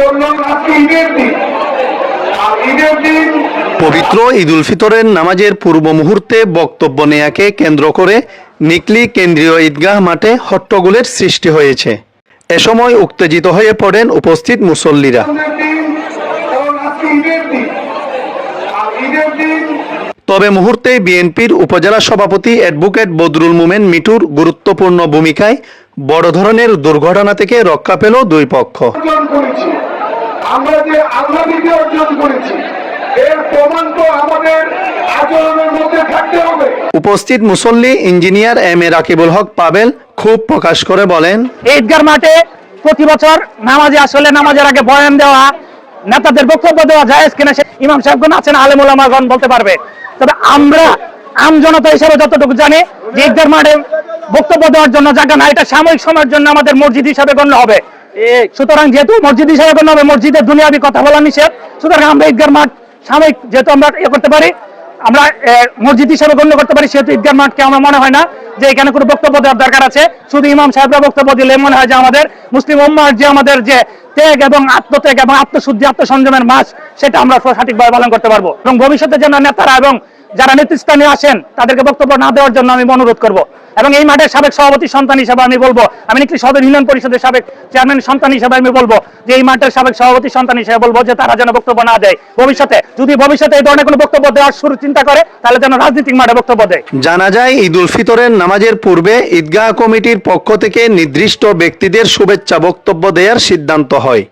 বললাম আজকে ঈদের দিন। আর ঈদের দিন পবিত্র ঈদুল ফিতরের নামাজের পূর্ব মুহূর্তে বক্তব্য নেয়াকে কেন্দ্র করে নিকলি কেন্দ্রীয় ঈদগাহ মাঠে হট্টগোলের সৃষ্টি হয়েছে। এ সময় উত্তেজিত হয়ে পড়েন উপস্থিত মুসল্লিরা। তবে মুহূর্তে বিএনপির উপজেলা সভাপতি অ্যাডভোকেট বদরুল মোমেন মিটুর গুরুত্বপূর্ণ ভূমিকায় বড় ধরনের দুর্ঘটনা থেকে রক্ষা পেল দুই পক্ষ। আমরা যে আল্লাহ অর্জন করেছি এর প্রমাণ তো আমাদের আচরণের মধ্যে থাকতে হবে। উপস্থিত মুসল্লি engineer M A Rakibul Haq Pavel খুব প্রকাশ করে বলেন এই ঈদগার মাঠে প্রতি বছর নামাজে আসলে নামাজের আগে বয়ান দেওয়া নেতাদের বক্তব্য দেওয়া যায় কিনা সে ইমাম সাহেবগণ আছেন আলেমুল আমাগণ বলতে পারবে। তবে আমরা আম জনতা হিসেবে যতটুকু জানি যে ঈদগার মাঠে বক্তব্য দেওয়ার জন্য জায়গা না এটা সাময়িক সময়ের জন্য আমাদের মসজিদ হিসাবে গণ্য হবে। সুতরাং যেহেতু মসজিদ হিসাবে গণ্য হবে, মসজিদের দুনিয়াবি কথা বলা নিষেধ। সুতরাং আমরা ঈদগার মাঠ সাময়িক যেহেতু আমরা ইয়ে করতে পারি, আমরা মসজিদ হিসাবে গণ্য করতে পারি, সেহেতু ঈদগাহ মাঠকে আমার মনে হয় না। যে এখানে কোনো বক্তব্য দেওয়ার দরকার আছে। শুধু ইমাম সাহেবরা বক্তব্য দিলে মনে হয় যে আমাদের মুসলিম উম্মার যে আমাদের যে ত্যাগ এবং আত্মত্যাগ এবং আত্মশুদ্ধি, আত্মসংযমের মাস, সেটা আমরা সঠিকভাবে পালন করতে পারব। এবং ভবিষ্যতে যেন নেতারা এবং যারা নেতৃস্থানীয় আসেন, তাদেরকে বক্তব্য না দেওয়ার জন্য আমি অনুরোধ করব। এবং এই মাঠের সাবেক সভাপতি সন্তান হিসেবে আমি বলব, আমি নিকলি সদর ইউনিয়ন পরিষদের সাবেক চেয়ারম্যান সন্তান হিসেবে আমি বলব, যে এই মাঠের সাবেক সভাপতি সন্তান হিসেবে বলব যে তারা যেন বক্তব্য না দেয়। ভবিষ্যতে, যদি ভবিষ্যতে এই ধরনের কোনো বক্তব্য দেওয়ার শুরু চিন্তা করে, তাহলে যেন রাজনৈতিক মাঠে বক্তব্য দেয়। জানা যায়, ঈদুল ফিতরের নামাজের পূর্বে ঈদগাহ কমিটির পক্ষ থেকে নির্দিষ্ট ব্যক্তিদের শুভেচ্ছা বক্তব্য দেওয়ার সিদ্ধান্ত হয়।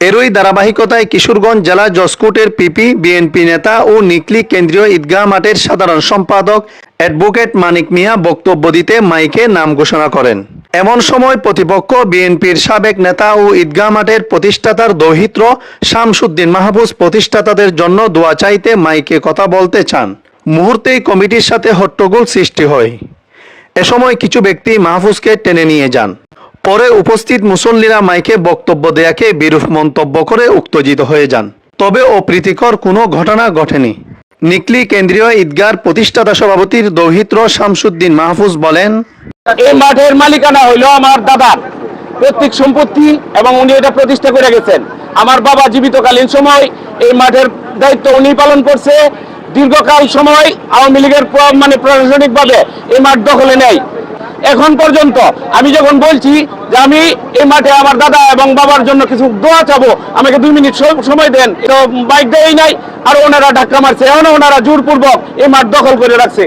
এরই ধারাবাহিকতায় কিশোরগঞ্জ জেলা জসকোটের পিপি, বিএনপি নেতা ও নিকলি কেন্দ্রীয় ঈদগাহ মাঠের সাধারণ সম্পাদক অ্যাডভোকেট মানিক মিয়া বক্তব্য দিতে মাইকে নাম ঘোষণা করেন। এমন সময় প্রতিপক্ষ বিএনপির সাবেক নেতা ও ঈদগাহ মাঠের প্রতিষ্ঠাতার দৌহিত্র শামসুদ্দিন মাহফুজ প্রতিষ্ঠাতাদের জন্য দোয়া চাইতে মাইকে কথা বলতে চান। মুহূর্তেই কমিটির সাথে হট্টগোল সৃষ্টি হয়। এ সময় কিছু ব্যক্তি মাহফুজকে টেনে নিয়ে যান। পরে উপস্থিত মুসল্লিরা মাইকে বক্তব্য দেয়াকে বিরূপ মন্তব্য করে উত্তেজিত হয়ে যান। তবে অপ্রীতিকর কোনো ঘটনা ঘটেনি। নিকলি কেন্দ্রীয় ঈদগার প্রতিষ্ঠাতা সভাপতির দৌহিত্র শামসুদ্দিন মাহফুজ বলেন, এই মাঠের মালিকানা হইল আমার দাদার প্রত্যেক সম্পত্তি এবং উনি এটা প্রতিষ্ঠা করে গেছেন। আমার বাবা জীবিতকালীন সময় এই মাঠের দায়িত্ব উনি পালন করছে। দীর্ঘকাল সময় আওয়ামী লীগের মানে প্রশাসনিকভাবে এই মাঠ দখলে নেয় এখন পর্যন্ত আমি যখন বলছি যে আমি এই মাঠে আমার দাদা এবং বাবার জন্য কিছু দোয়া চাবো আমাকে দুই মিনিট সময় দেন তো বাইক দেয় নাই আর ওনারা ধাক্কা মারছে এখন ওনারা জোরপূর্বক এই মাঠ দখল করে রাখছে।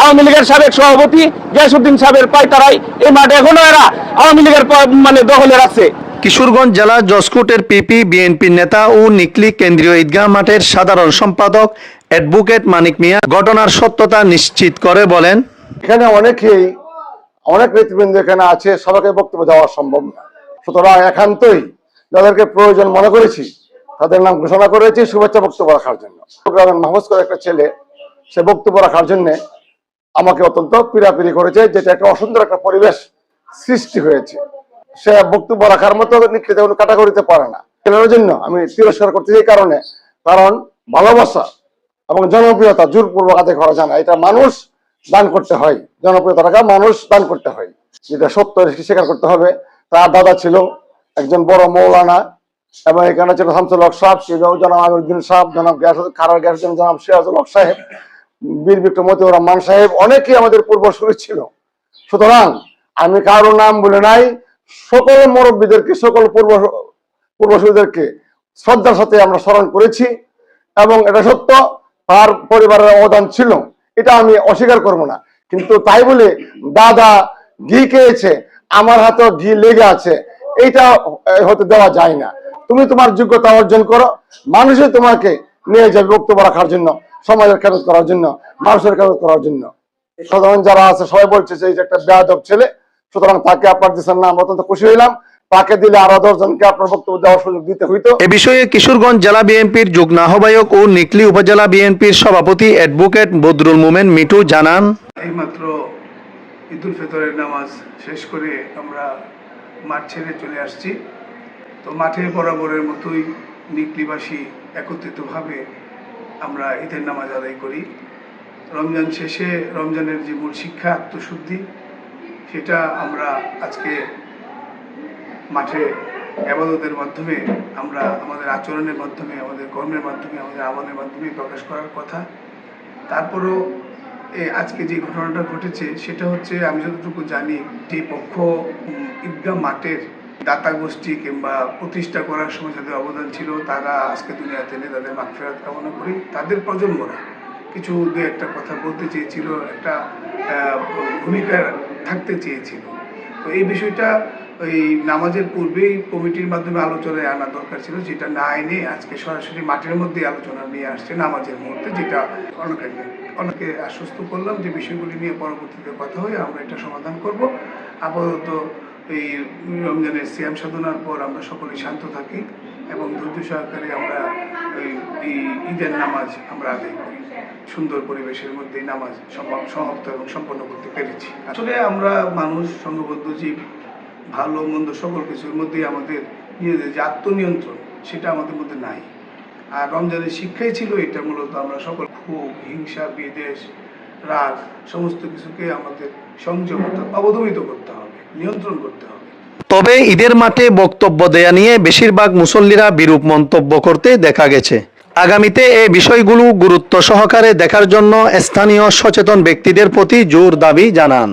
আওয়ামী লীগের সাবেক সভাপতি গিয়াসুদ্দিন সাহেবের পায়তারাই এই মাঠে এখনও এরা আওয়ামী লীগের মানে দখলে রাখছে। কিশোরগঞ্জ জেলা জসকোটের পিপি বিএনপি নেতা ও নিকলি কেন্দ্রীয় ঈদগাহ মাঠের সাধারণ সম্পাদক অ্যাডভোকেট মানিক মিয়া ঘটনার সত্যতা নিশ্চিত করে বলেন। এখানে অনেকেই অনেক নেতৃবৃন্দ এখানে আছে, সবাইকে বক্তব্য দেওয়া সম্ভব না। সুতরাং একান্তই যাদেরকে প্রয়োজন মনে করেছি, তাদের নাম ঘোষণা করেছি, শুভেচ্ছা বক্তব্য রাখার জন্য। গ্রামের মাহফুজ করে একটা ছেলে, সে বক্তব্য রাখার জন্য আমাকে অত্যন্ত পীড়াপিড়ি করেছে, যেটা একটা অসুন্দর একটা পরিবেশ সৃষ্টি হয়েছে। সে বক্তব্য রাখার মতো নিকৃত কোনো ক্যাটাগরিতে পারে না। কেনার জন্য আমি তিরস্কার করতে এই কারণে, কারণ ভালোবাসা এবং জনপ্রিয়তা জোরপূর্বক আদায় করা যায় না। এটা মানুষ দান করতে হয়। জনপ্রিয়তা টাকা মানুষ দান করতে হয়। যেটা সত্য স্বীকার করতে হবে? তার দাদা ছিল একজন বড় মৌলানা এবং এখানে ছিল শামসুল হক সাহেব জনাব আমিরুদ্দিন সাহেব, জনাব গ্যাস, খারার গ্যাস, জনাব সিরাজুল হক সাহেব, বীর বিক্রম মতিউর রহমান সাহেব, অনেকেই আমাদের পূর্ব পূর্বসূরি ছিল। সুতরাং আমি কারও নাম বলে নাই, সকল মুরব্বীদেরকে, সকল পূর্ব, পূর্বসূরীদেরকে শ্রদ্ধার সাথে আমরা স্মরণ করেছি এবং এটা সত্য, তার পরিবারের অবদান ছিল। এটা আমি অস্বীকার করব না। কিন্তু তাই বলে দাদা ঘি খেয়েছে, আমার হাতেও ঘি লেগে আছে, এইটা হতে দেওয়া যায় না। তুমি তোমার যোগ্যতা অর্জন করো, মানুষই তোমাকে নিয়ে যাবে বক্তব্য রাখার জন্য, সমাজের খেরত করার জন্য, মানুষের খেরত করার জন্য। সাধারণ যারা আছে, সবাই বলছে যে একটা বেয়াদব ছেলে, সুতরাং তাকে আপনার দিচ্ছেন না আমরা অত্যন্ত খুশি হইলাম। তাকে দিলে আরও দশজনকে আপনার বক্তব্য দেওয়ার সুযোগ দিতে হইতো। এ বিষয়ে কিশোরগঞ্জ জেলা বিএনপির যুগ্ম আহ্বায়ক ও নিকলি উপজেলা বিএনপির সভাপতি অ্যাডভোকেট বদরুল মোমেন মিটু জানান। এইমাত্র ঈদুল ফিতরের নামাজ শেষ করে আমরা মাঠ ছেড়ে চলে আসছি। তো মাঠে বরাবরের মতোই নিকলিবাসী একত্রিতভাবে আমরা ঈদের নামাজ আদায় করি। রমজান শেষে রমজানের যে মূল শিক্ষা আত্মশুদ্ধি সেটা আমরা আজকে মাঠে আবাদতের মাধ্যমে আমরা আমাদের আচরণের মাধ্যমে, আমাদের কর্মের মাধ্যমে, আমাদের আমলের মাধ্যমে প্রকাশ করার কথা। তারপরেও আজকে যে ঘটনাটা ঘটেছে, সেটা হচ্ছে আমি যতটুকু জানি, যে পক্ষ ঈদগাহ মাঠের দাতা গোষ্ঠী কিংবা প্রতিষ্ঠা করার সময় যাদের অবদান ছিল, তারা আজকে দুনিয়াতে নেই তাদের মাগফিরাত কামনা করি। তাদের প্রজন্মরা কিছু দু একটা কথা বলতে চেয়েছিল, একটা ভূমিকা থাকতে চেয়েছিল। তো এই বিষয়টা ওই নামাজের পূর্বেই কমিটির মাধ্যমে আলোচনায় আনা দরকার ছিল, যেটা না এনে আজকে সরাসরি মাঠের মধ্যে আলোচনা নিয়ে আসছে নামাজের মুহূর্তে, যেটা অনেকে অনেকে আশ্বস্ত করলাম যে বিষয়গুলি নিয়ে পরবর্তীতে কথা হয়ে আমরা এটা সমাধান করব। আপাতত এই রমজানের সিয়াম সাধনার পর আমরা সকলেই শান্ত থাকি এবং ধৈর্য সহকারে আমরা এই ঈদের নামাজ আমরা আদায় করি। সুন্দর পরিবেশের মধ্যে নামাজ সমাপ্ত এবং সম্পন্ন করতে পেরেছি। আসলে আমরা মানুষ সংঘবদ্ধ জীব ভালো, মন্দ, সকল কিছুর মধ্যেই আমাদের নিজেদের যে আত্মনিয়ন্ত্রণ, সেটা আমাদের মধ্যে নাই। আর রমজানের শিক্ষাই ছিল এটা মূলত আমরা সকল ক্ষোভ, হিংসা বিদেশ রাগ, সমস্ত কিছুকে আমাদের সংযম অবদমিত করতে হবে, নিয়ন্ত্রণ করতে হবে। তবে ঈদের মাঠে বক্তব্য দেয়া নিয়ে বেশিরভাগ মুসল্লিরা বিরূপ মন্তব্য করতে দেখা গেছে। আগামীতে এ বিষয়গুলো গুরুত্ব সহকারে দেখার জন্য স্থানীয় সচেতন ব্যক্তিদের প্রতি জোর দাবি জানান।